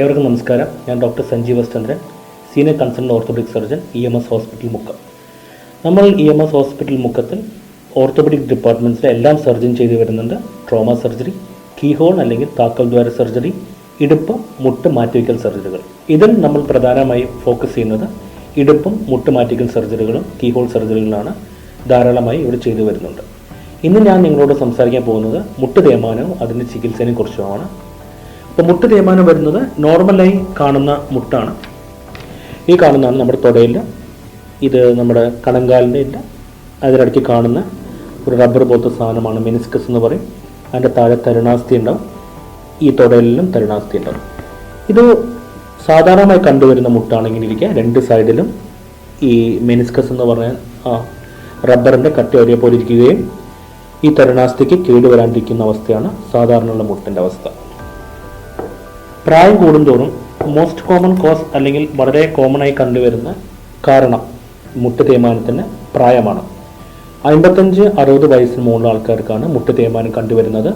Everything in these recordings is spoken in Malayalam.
ഏവർക്കും നമസ്കാരം. ഞാൻ doctor Sanjeev S Chandran senior consultant orthopaedic surgeon E M S hospital Mukkam. നമ്മൾ ഇ എം എസ് ഹോസ്പിറ്റൽ മുക്കത്തിൽ ഓർത്തോപെഡിക് ഡിപ്പാർട്ട്മെന്റ്സിലെ എല്ലാം സർജൻ ചെയ്തു വരുന്നുണ്ട്. ട്രോമ സർജറി കീഹോൾ അല്ലെങ്കിൽ താക്കൽ ദ്വാര സർജറി ഇടുപ്പ് മുട്ട് മാറ്റിവയ്ക്കൽ സർജറികൾ. ഇതിൽ നമ്മൾ പ്രധാനമായും ഫോക്കസ് ചെയ്യുന്നത് ഇടുപ്പും മുട്ട് മാറ്റിക്കൽ സർജറികളും കീഹോൾ സർജറികളാണ് ധാരാളമായി ഇവിടെ ചെയ്തു വരുന്നുണ്ട്. ഇന്ന് ഞാൻ നിങ്ങളോട് സംസാരിക്കാൻ പോകുന്നത് മുട്ട് തേയ്മാനവും അതിന്റെ ചികിത്സയെ കുറിച്ചുമാണ്. അപ്പോൾ മുട്ട് തേയ്മാനം വരുന്നത് നോർമലായി കാണുന്ന മുട്ടാണ്. ഈ കാണുന്നതാണ് നമ്മുടെ തുടയില്ല ഇത് നമ്മുടെ കണങ്കാലിന്റെ ഇല്ല അതിനിടയ്ക്ക് കാണുന്ന ഒരു റബ്ബർ പോലത്തെ സാധനമാണ് മെനിസ്കസ് എന്ന് പറയും. അതിന്റെ താഴെ തരുണാസ്ഥി ഉണ്ടാവും. ഈ തുടയിലും തരുണാസ്ഥി ഉണ്ടാവും. ഇത് സാധാരണമായി കണ്ടുവരുന്ന മുട്ടാണ് ഇങ്ങനെ ഇരിക്കുക രണ്ട് സൈഡിലും ഈ മെനിസ്കസ് എന്ന് പറഞ്ഞ ആ റബ്ബറിന്റെ കട്ടി ഒരേപോലെ ഇരിക്കുകയും ഈ തരുണാസ്ഥിക്ക് കേടുവരാണ്ടിരിക്കുന്ന അവസ്ഥയാണ് സാധാരണയുള്ള മുട്ടിന്റെ അവസ്ഥ. പ്രായം കൂടുന്തോറും മോസ്റ്റ് കോമൺ കോസ് അല്ലെങ്കിൽ വളരെ കോമൺ ആയി കണ്ടുവരുന്ന കാരണം മുട്ട് തേയ്മാനത്തിന് പ്രായമാണ്. അമ്പത്തഞ്ച് അറുപത് വയസ്സിന് മുകളിലുള്ള ആൾക്കാർക്കാണ് മുട്ട് തേയ്മാനം കണ്ടുവരുന്നത്.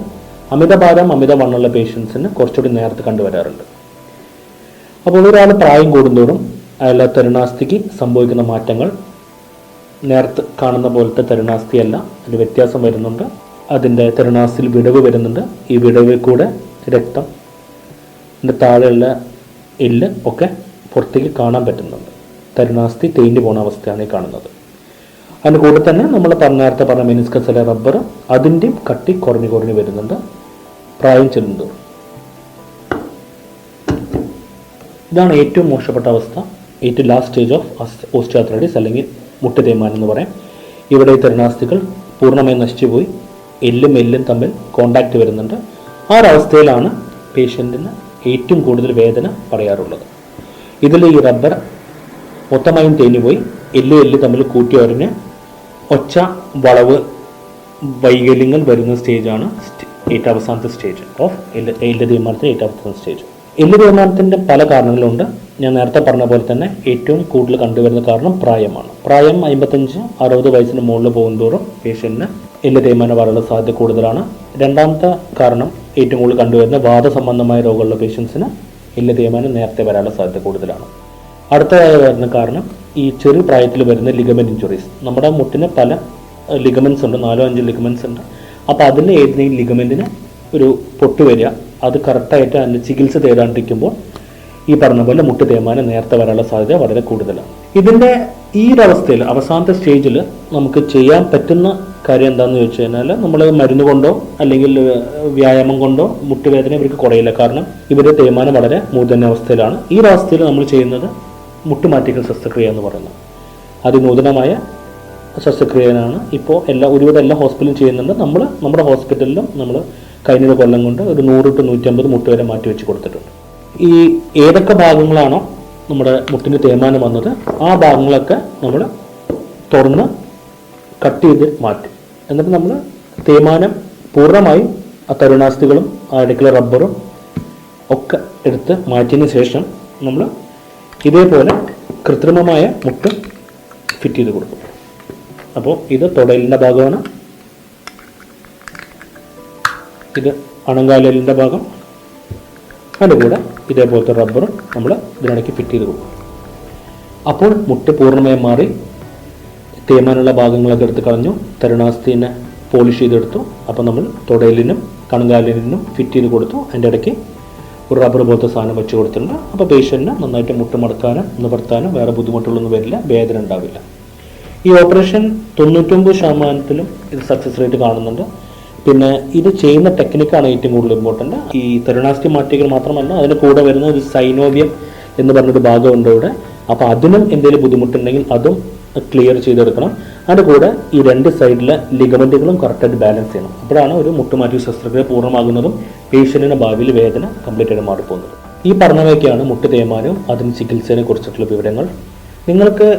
അമിതഭാരം അമിതവണ്ണമുള്ള പേഷ്യൻസിന് കുറച്ചുകൂടി നേരത്തെ കണ്ടുവരാറുണ്ട്. അപ്പോൾ ഒരാൾ പ്രായം കൂടുന്തോറും അയാളുടെ തരുണാസ്ഥിക്ക് സംഭവിക്കുന്ന മാറ്റങ്ങൾ നേരത്തെ കാണുന്ന പോലത്തെ തരുണാസ്ഥിയല്ല അതിന് വ്യത്യാസം വരുന്നുണ്ട്. അതിന്റെ തരുണാസ്ഥിയിൽ വിടവ് വരുന്നുണ്ട്. ഈ വിടവിൽ കൂടെ രക്തം അതിന്റെ താഴെയുള്ള എല്ല് ഒക്കെ പുറത്തേക്ക് കാണാൻ പറ്റുന്നുണ്ട്. തരുണാസ്ഥി തേഞ്ഞു പോണ അവസ്ഥയാണ് ഈ കാണുന്നത്. അതിന് കൂടെ തന്നെ നമ്മൾ പറഞ്ഞ നേരത്തെ പറഞ്ഞ മെനിസ്കസിലെ റബ്ബർ അതിന്റെയും കട്ടി കുറഞ്ഞു കുറഞ്ഞു വരുന്നുണ്ട്. പ്രായം ചെല്ലുന്നത് ഇതാണ് ഏറ്റവും മോശപ്പെട്ട അവസ്ഥ. ഏറ്റവും ലാസ്റ്റ് സ്റ്റേജ് ഓഫ് ഓസ്റ്റിയാത്രൈറ്റിസ് അല്ലെങ്കിൽ മുട്ട് തേയ്മാനം എന്ന് പറയാം. ഇവിടെ ഈ തരുണാസ്ഥികൾ പൂർണമായും നശിച്ചുപോയി. എല്ലും എല്ലും തമ്മിൽ കോണ്ടാക്ട് വരുന്നുണ്ട്. ആ ഒരവസ്ഥയിലാണ് പേഷ്യന്റിന് ഏറ്റവും കൂടുതൽ വേദന പറയാറുള്ളത്. ഇതിൽ ഈ റബ്ബർ മൊത്തമായും തേഞ്ഞുപോയി. എല്ല് എല്ല് തമ്മിൽ കൂട്ടി ഒരഞ്ഞ് ഒച്ച വളവ് വൈകല്യങ്ങൾ വരുന്ന സ്റ്റേജാണ് ഏറ്റവും അവസാനത്തെ സ്റ്റേജ് ഓഫ് എല്ല് എല്ല് തീരുമാനത്തിന്റെ ഏറ്റവും അവസാന സ്റ്റേജ് എല്ല് തീരുമാനത്തിന്റെ പല കാരണങ്ങളുണ്ട്. ഞാൻ നേരത്തെ പറഞ്ഞ പോലെ തന്നെ ഏറ്റവും കൂടുതൽ കണ്ടുവരുന്ന കാരണം പ്രായമാണ്. പ്രായം അമ്പത്തഞ്ച് അറുപത് വയസ്സിന് മുകളിൽ പോകുന്തോറും പേഷ്യന്റിന് എല്ല് തേയ്മാനം വരാനുള്ള സാധ്യത കൂടുതലാണ്. രണ്ടാമത്തെ കാരണം ഏറ്റവും കൂടുതൽ കണ്ടുവരുന്ന വാദസംബന്ധമായ രോഗമുള്ള പേഷ്യൻസിന് എല്ല് തേയ്മാനം നേരത്തെ വരാനുള്ള സാധ്യത കൂടുതലാണ്. അടുത്തതായി വരുന്ന കാരണം ഈ ചെറു പ്രായത്തിൽ വരുന്ന ലിഗമെന്റ് ഇഞ്ചുറീസ് നമ്മുടെ മുട്ടിന് പല ലിഗമെന്റ്സ് ഉണ്ട്. നാലോ അഞ്ചോ ലിഗമെന്റ്സ് ഉണ്ട്. അപ്പോൾ അതിന് ഏതെങ്കിലും ലിഗമെന്റിന് ഒരു പൊട്ട് വരിക. അത് കറക്റ്റായിട്ട് അതിന്റെ ചികിത്സ തേടാണ്ടിരിക്കുമ്പോൾ ഈ പറഞ്ഞ പോലെ മുട്ട് തേയ്മാനം നേരത്തെ വരാനുള്ള സാധ്യത വളരെ കൂടുതലാണ്. ഇതിന്റെ ഈ ഒരു അവസ്ഥയിൽ അവസാനത്തെ സ്റ്റേജിൽ നമുക്ക് ചെയ്യാൻ പറ്റുന്ന കാര്യം എന്താണെന്ന് ചോദിച്ചു കഴിഞ്ഞാൽ നമ്മൾ മരുന്ന് കൊണ്ടോ അല്ലെങ്കിൽ വ്യായാമം കൊണ്ടോ മുട്ടുവേദന ഇവർക്ക് കുറയില്ല. കാരണം ഇവരുടെ തേയ്മാനം വളരെ മൂർധന്യ അവസ്ഥയിലാണ് ഈ ഒരു അവസ്ഥയിൽ നമ്മൾ ചെയ്യുന്നത് മുട്ടുമാറ്റിക്കൽ ശസ്ത്രക്രിയ എന്ന് പറയുന്നത്. അതിനൂതനമായ ശസ്ത്രക്രിയനാണ് ഇപ്പോൾ എല്ലാ ഒരുവിധം എല്ലാ ഹോസ്പിറ്റലും ചെയ്യുന്നുണ്ട്. നമ്മൾ നമ്മുടെ ഹോസ്പിറ്റലിലും നമ്മൾ കഴിഞ്ഞ കൊല്ലം കൊണ്ട് ഒരു നൂറ് ടു നൂറ്റമ്പത് മുട്ട് വരെ മാറ്റി വെച്ച് കൊടുത്തിട്ടുണ്ട്. ഈ ഏതൊക്കെ ഭാഗങ്ങളാണോ നമ്മുടെ മുട്ടിന് തേയ്മാനം വന്നത് ആ ഭാഗങ്ങളൊക്കെ നമ്മൾ തുറന്ന് കട്ട് ചെയ്ത് മാറ്റും. എന്നിട്ട് നമ്മൾ തേയ്മാനം പൂർണമായും ആ തരുണാസ്ഥികളും ആ ഇടയ്ക്കുള്ള റബ്ബറും ഒക്കെ എടുത്ത് മാറ്റിയതിന് ശേഷം നമ്മൾ ഇതേപോലെ കൃത്രിമമായ മുട്ട് ഫിറ്റ് ചെയ്ത് കൊടുക്കും. അപ്പോൾ ഇത് തുടലിന്റെ ഭാഗമാണ്. ഇത് അണങ്കാലിന്റെ ഭാഗം. അതിന്റെ കൂടെ ഇതേപോലത്തെ റബ്ബറും നമ്മൾ ഇതിനിടയ്ക്ക് ഫിറ്റ് ചെയ്ത് കൊടുക്കും. അപ്പോൾ മുട്ട് പൂർണമായും മാറി തേമാനുള്ള ഭാഗങ്ങളൊക്കെ എടുത്ത് കളഞ്ഞു തരുണാസ്ഥീനെ പോളിഷ് ചെയ്തെടുത്തു. അപ്പോൾ നമ്മൾ തുടയിലിനും കണങ്കാലിനും ഫിറ്റ് ചെയ്ത് കൊടുത്തു. അതിന്റെ ഇടയ്ക്ക് ഒരു റബ്ബർ പോലത്തെ സാധനം വെച്ച് കൊടുത്തിട്ടുണ്ട്. അപ്പോൾ പേഷ്യന്റിന് നന്നായിട്ട് മുട്ട് മടക്കാനും നിവർത്താനും വേറെ ബുദ്ധിമുട്ടുകളൊന്നും വരില്ല വേദന ഉണ്ടാവില്ല. ഈ ഓപ്പറേഷൻ തൊണ്ണൂറ്റൊമ്പത് ശതമാനത്തിലും ഇത് സക്സസ് റേറ്റ് കാണുന്നുണ്ട്. പിന്നെ ഇത് ചെയ്യുന്ന ടെക്നിക്കാണ് ഏറ്റവും കൂടുതൽ ഇമ്പോർട്ടന്റ് ഈ തെരുണാസ്റ്റി മാറ്റികൾ മാത്രമല്ല അതിന് കൂടെ വരുന്ന ഒരു സൈനോവിയം എന്ന് പറഞ്ഞൊരു ഭാഗമുണ്ട് ഇവിടെ. അപ്പോൾ അതിനും എന്തെങ്കിലും ബുദ്ധിമുട്ടുണ്ടെങ്കിൽ അതും ക്ലിയർ ചെയ്തെടുക്കണം. അതിന്റെ കൂടെ ഈ രണ്ട് സൈഡിലെ ലിഗമെന്റുകളും കറക്റ്റായിട്ട് ബാലൻസ് ചെയ്യണം. അപ്പോഴാണ് ഒരു മുട്ടുമാറ്റി ശസ്ത്രക്രിയ പൂർണമാകുന്നതും പേഷ്യന്റിന് ഭാവിയിൽ വേദന കംപ്ലീറ്റ് ആയിട്ട് മാറിപ്പോകുന്നത്. ഈ പറഞ്ഞവയൊക്കെയാണ് മുട്ട് തേയ്മാനവും അതിന് ചികിത്സയെ കുറിച്ചിട്ടുള്ള വിവരങ്ങൾ. നിങ്ങൾക്ക്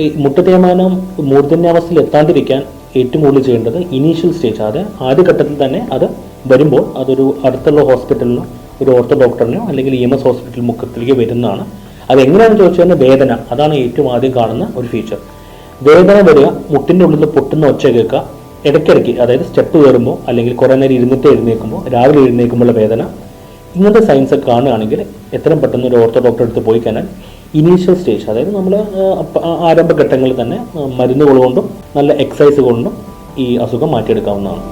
ഈ മുട്ട തേയ്മാനം മൂർധന്യാവസ്ഥയിൽ എത്താണ്ടിരിക്കാൻ ഏറ്റവും കൂടുതൽ ചെയ്യേണ്ടത് ഇനീഷ്യൽ സ്റ്റേജ് അത് ആദ്യഘട്ടത്തിൽ തന്നെ അത് വരുമ്പോൾ അതൊരു അടുത്തുള്ള ഹോസ്പിറ്റലിനോ ഒരു ഓർത്തോ ഡോക്ടറിനോ അല്ലെങ്കിൽ ഇ എം എസ് ഹോസ്പിറ്റൽ മുഖത്തിലേക്ക് വരുന്നതാണ്. അതെങ്ങനെയാണെന്ന് ചോദിച്ചു വേദന. അതാണ് ഏറ്റവും ആദ്യം കാണുന്ന ഒരു ഫീച്ചർ വേദന വരിക മുട്ടിന്റെ ഉള്ളിൽ പൊട്ടുന്ന ഒച്ച കേൾക്കുക ഇടയ്ക്കിടയ്ക്ക് അതായത് സ്റ്റെപ്പ് കയറുമ്പോൾ അല്ലെങ്കിൽ കുറേ നേരം ഇരുന്നിട്ട് എഴുന്നേൽക്കുമ്പോൾ രാവിലെ എഴുന്നേൽക്കുമ്പോഴുള്ള വേദന. ഇങ്ങനത്തെ സയൻസ് കാണുകയാണെങ്കിൽ എത്രയും പെട്ടെന്ന് ഒരു ഓർത്തോ ഡോക്ടറെ അടുത്ത് പോയി കഴിഞ്ഞാൽ ഇനീഷ്യൽ സ്റ്റേജ് അതായത് നമ്മൾ ആരംഭഘട്ടങ്ങളിൽ തന്നെ മരുന്നുകൾ കൊണ്ടും നല്ല എക്സസൈസ് കൊണ്ടും ഈ അസുഖം മാറ്റിയെടുക്കാവുന്നതാണ്.